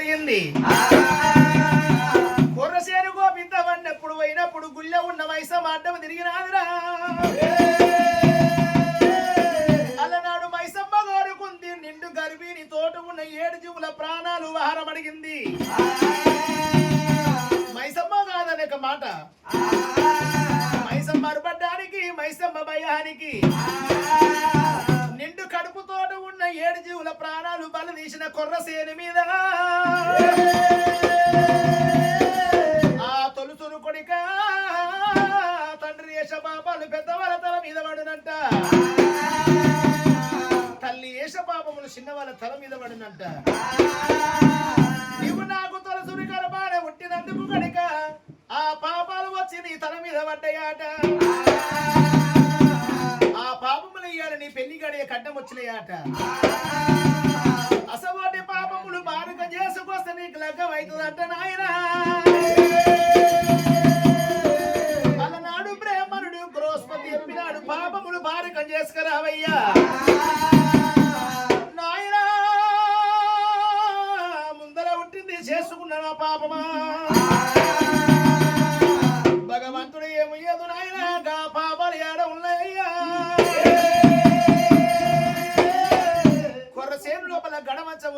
జరిగింది. కుర్రసేను గోపింత పోయినప్పుడు గుళ్ళ ఉన్న మైసమ్మ అడ్డం తిరిగినాదిరా అలనాడు మైసమ్మ కోరుకుంది నిండు గర్భిణి తోట ఉన్న ఏడు జీవుల ప్రాణాలు వాహనం అడిగింది మైసమ్మ కాదనక మాట. మైసమ్మ అరుపడ్డానికి మైసమ్మ భయానికి. ఏడు జీవుల ప్రాణాలు బలి తీసిన కొర్రసేను మీద. ఆ తొలుసురు కొడిక తండ్రి యేష పాపాలు పెద్దవాళ్ళ తల మీద పడినంట. తల్లి యేష పాపములు చిన్నవాళ్ళ తల మీద పడినంట. నీవు నాకు తొలసురి కరబాన పుట్టినందుకు కడిక ఆ పాపాలు వచ్చి నీ తల మీద పడ్డాయాట. నీ కట్టం వచ్చినాయట. అసవాటి పాపములు బారుక చేసుకొస్తే నీకు లగ్గం అవుతుందంట నాయన. అలనాడు బ్రాహ్మణుడు బృహస్పతి చెప్పినాడు పాపములు బారకం చేసుకురావయ్యా.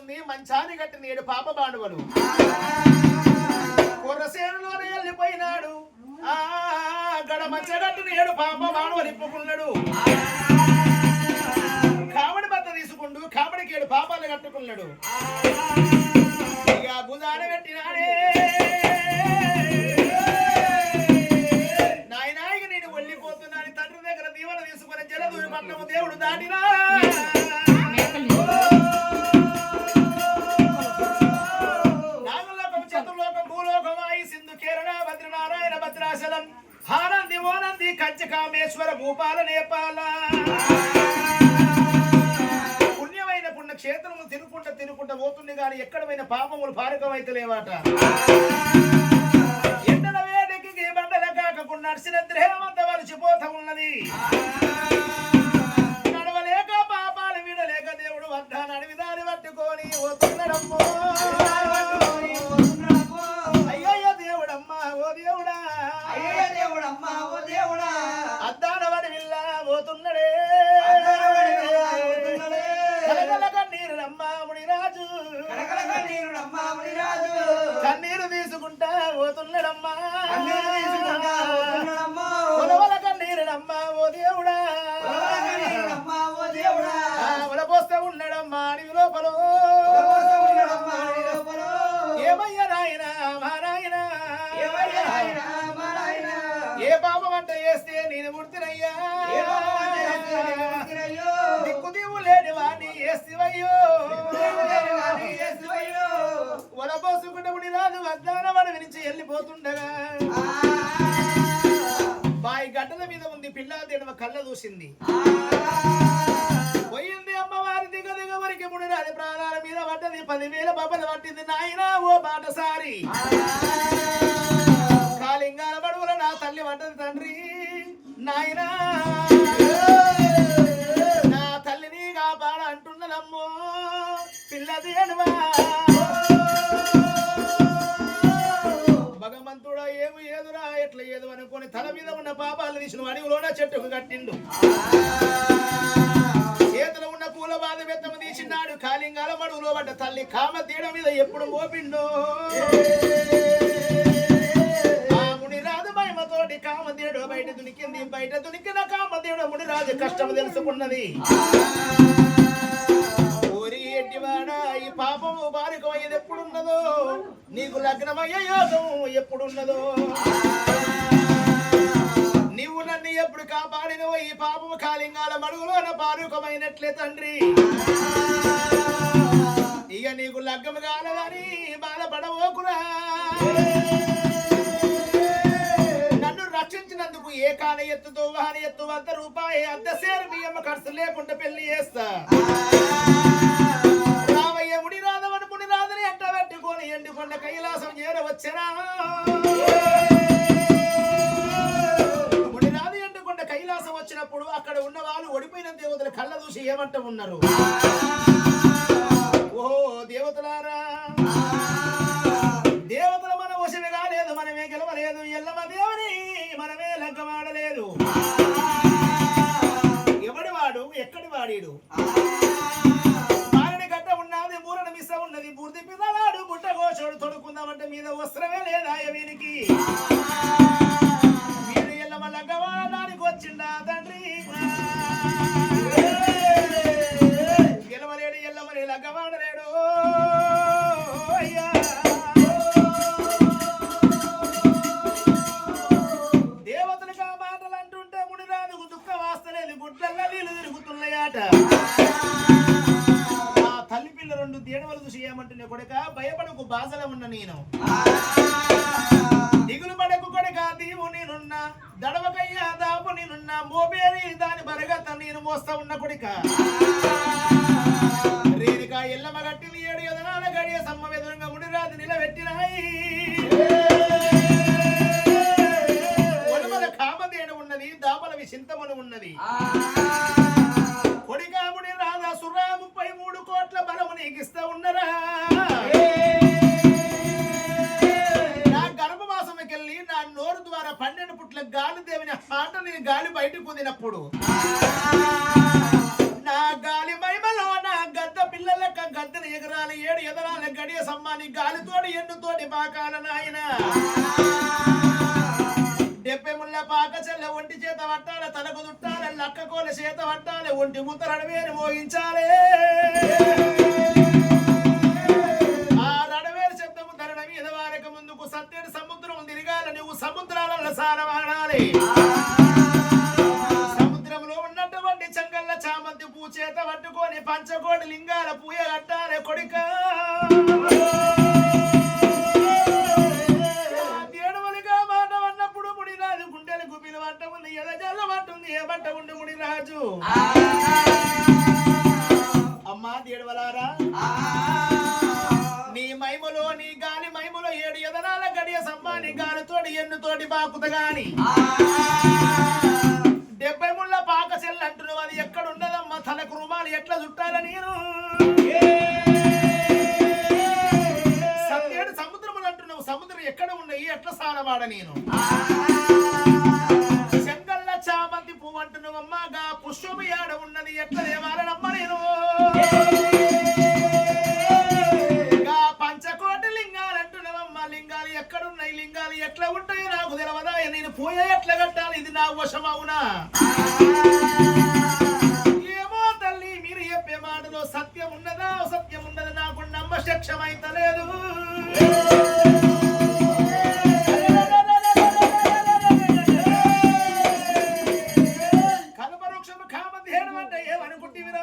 ఉంది మంచాన్ని కట్టిన ఏడు పాప బాండవులు కొర్రసేనులోనే వెళ్ళిపోయినాడు. ఆ గడ కట్టిన ఏడు పాప బాణువలు ఇప్పుకున్నాడు కామడి బత్త తీసుకుండు కావడికి ఏడు పాపాలు కట్టుకున్నాడు. ఇక భుజాన పెట్టినాడే. భూపాల నేపాల పుణ్యమైన పుణ్యక్షేత్రములు తినుకుంటా తినుకుంటా పోతుంది కానీ ఎక్కడమైన పాపములు పారకమైతే లేవాట. ఎండల వేడికి బండల కాకుండా నడిచిన దేహమంతా వలిచిపోతా ఉన్నది. నడవలేక పాపాలు విడలేక దేవుడు వద్ద నడివిదారి పట్టుకొని వస్తున్నాడమ్మో. వలపోసుకుంటే ముడి రాదు వద్దాన వాడు వినిచి వెళ్ళిపోతుండగా. బాయి గడ్డల మీద ఉంది పిల్ల దేడవ కళ్ళ దూసింది. పోయింది అమ్మవారి దిగ దిగ వరకు ముడి రాది ప్రాణాల మీద పడ్డది. పదివేల బొబ్బలు పట్టింది నాయనా ఓ బాటసారి. కాలింగాల మడుగులో పడ్డ తల్లి కామ తీడ మీద ఎప్పుడు మోపిండు? ఆ మునిరాజు మహిమతోటి కామదేవుడు బయట దునికింది బయట దునికిన కామదేవుడు మునిరాజు కష్టం తెలుసుకున్నది. ఓరి ఎట్టివాడా ఈ పాపము బాలికమయ్యేది ఎప్పుడున్నదో? నీకు లగ్నమయ్యే యోగం ఎప్పుడున్నదో? నీవు నన్ను ఎప్పుడు కాపాడినవో? ఈ పాపము కాలింగాల మడుగులోన బారుకమైనట్లే తండ్రి. ఇక నీకు లగ్గం కాలదని బాధపడవోకురా. నన్ను రక్షించినందుకు ఏ కాన ఎత్తుతో వాహన ఎత్తు వంద రూపాయి అర్ధ సేరు అమ్మ ఖర్చు లేకుండా పెళ్ళి చేస్తా. రామయ్య ముడి రాదవని ముడి రాదని ఎంట పెట్టుకొని ఎండుకొండ కైలాసం చేరవచ్చరా ముడి ఎండుకొండ కైలాసం వచ్చినప్పుడు అక్కడ ఉన్న వాళ్ళు ఓడిపోయిన దేవతలు కళ్ళ చూసి ఏమంట ఉన్నారు? you. దేడవలు చూసి ఏమంటున్నా కొడుక భయపడకు బాసల ఉన్న నేను. దిగులు పడకు కొడుక దీవు నేనున్నా. దడవకయ్యా దాపు నేనున్నా. మోబేరి దాని బరగత నేను మోస్తా ఉన్న కొడుక. రేణుక ఎల్లమ్మ గట్టిని ఏడు ఎదనాల గడియ సమ్మ వెదురంగా ముడిరాదు నిలబెట్టినాయి. బయటకు నా గాలి మహిమలో నా గద్ద పిల్లలక గద్దెన ఎగరాలి ఏడు ఎదరాల గడియ సమ్మాని గాలితోటి ఎన్నుతోటి పాకాల నాయన. డెబ్బై ముళ్ళ పాక చెల్ల ఒంటి చేత పట్టాలి తలకు దుట్టాల లక్కకోల చేత పట్టాలి ఒంటి ముత్తరడు వేరు మోగించాలి. ఆ మీద వారక ముందుకు సత్యని సముద్రం తిరగాల నువ్వు సముద్రాలలో సారవాడాలి జల్ల వంటుంది ఏ వంట ఉండి ముడిరాజు అమ్మా దేడవలారా నీ మైములో నీ గాలి మైములో ఏడు ఎదనాల గడియ సమ్మాని గాలితోటి ఎన్నుతోటి బాకుత గాని. డెబ్బై ముళ్ళ పాక చెల్లు అంటున్నావు అది ఎక్కడ ఉండదమ్మా తనకు రుమాలు ఎట్లా చుట్టాల నేను సముద్రములు అంటున్నావు సముద్రం ఎక్కడ ఉన్నాయి? ఎట్లా సానవాడ నేను? అంటున్నావమ్మా గా పుష్పము ఏడ ఉన్నది ఎట్లా దేవాలనమ్మ నేను? గా పంచకోటి లింగాలు అంటున్నావమ్మా లింగాలు ఎక్కడున్నాయి లింగాలు ఎట్లా ఉంటాయో నాకు తెలవదా? నేను పోయే ఎట్లా కట్టాలి? ఇది నా వశమవునా ఏమో తల్లి మీరు చెప్పే మాటలో సత్యం ఉన్నదా? అసత్యం ఉన్నదా నాకు నమ్మశక్షమైతలేదు కల్పవృక్షము కామధేను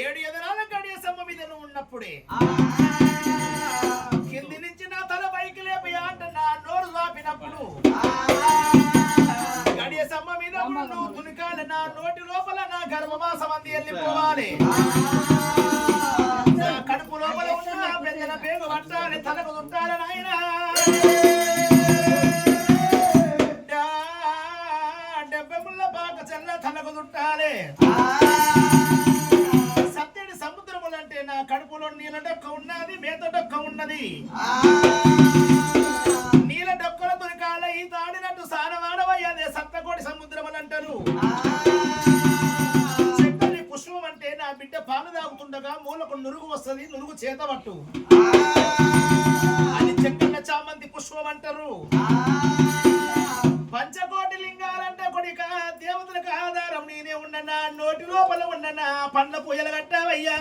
ఏడు ఎదరాల గడియ సమ్మ మీద నువ్వు ఉన్నప్పుడే. కింది నుంచి నా తల పైకి లేపి అంట నా నోరు లాపినప్పుడు గడియ సమ్మ మీద నువ్వు తునికాలి నా నోటి లోపల నా గర్భమాసం అంది వెళ్ళిపోవాలి. సారవాడవయ్యదే సప్తకోటి సముద్రములు అంటారు. చెక్కని పుష్పం అంటే నా బిడ్డ పాలు తాగుతుండగా మూలకు నురుగు వస్తది నురుగు చేత పట్టు. అది చెక్కల చామంతి పుష్పం అంటారు. పంచకోటి లింగాలంటే కొడిక దేవతలకు ఆధారం నేనే ఉండనా నోటి లోపల ఉండనా పండ్ల పూజలు కట్టావయ్యా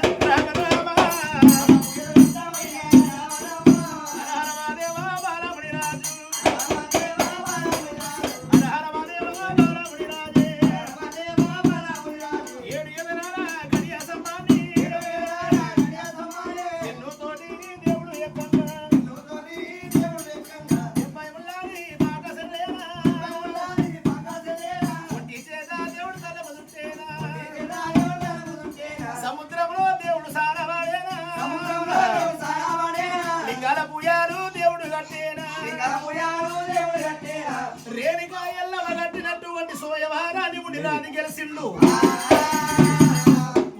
రాని మునిరాని గెలిచిండు.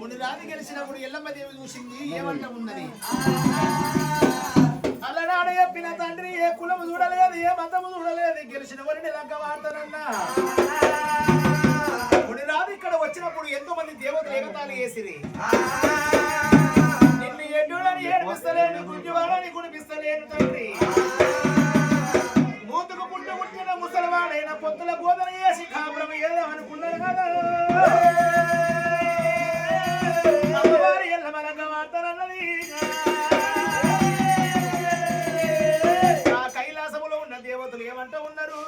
మునిరాది గెలిచినప్పుడు ఎల్లమ్మ దేవి చూసింది ఏమంట ఉన్నది? అల్లనాడు చెప్పిన తండ్రి ఏ కులము చూడలేదు ఏ మతము చూడలేదు గెలిచిన వరిని లగ్గ వాడతానన్నా. వచ్చినప్పుడు ఎంతో మంది దేవతలు ఎగతాళి వేసిరి నిన్ను ఎడ్డుడని ఏడిపిస్తలేను గుంజువాడని గుడిపిస్తలేను తండ్రి. ముసలివాడైన పొత్తుల బోధన చేసి కాపురం ఏదామనుకున్నాడు కదా? అమ్మవారి ఆ కైలాసములో ఉన్న దేవతలు ఏమంట ఉన్నారు?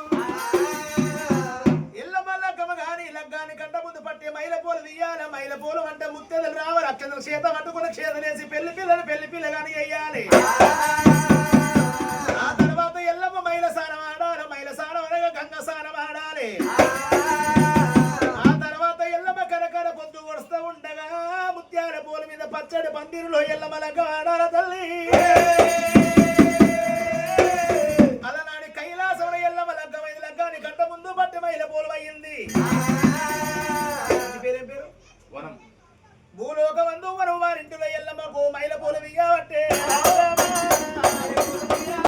లగ్గాని కంట ముందు పట్టి మైల తీయాల మైల అంటే ముత్తెదలు రావాలి. అక్షతలు చేత పట్టుకున్న చేతనేసి పెళ్ళి పిల్లలు పెళ్ళి పిల్ల గాని వేయాలి పచ్చడి పందిరిలో ఎల్లమ్మలక ఆడాల తల్లి. అలనాడి కైలాసంలో ఎల్లమ్మ లగ్గమైంది లగ్గాని గంట ముందు పట్టి మైల పూలు అయ్యింది పేరేం పేరు? వనం. భూలోకమందు వరం వారింటిలో ఎల్లమ్మకు మైల పూలు దిగబట్టే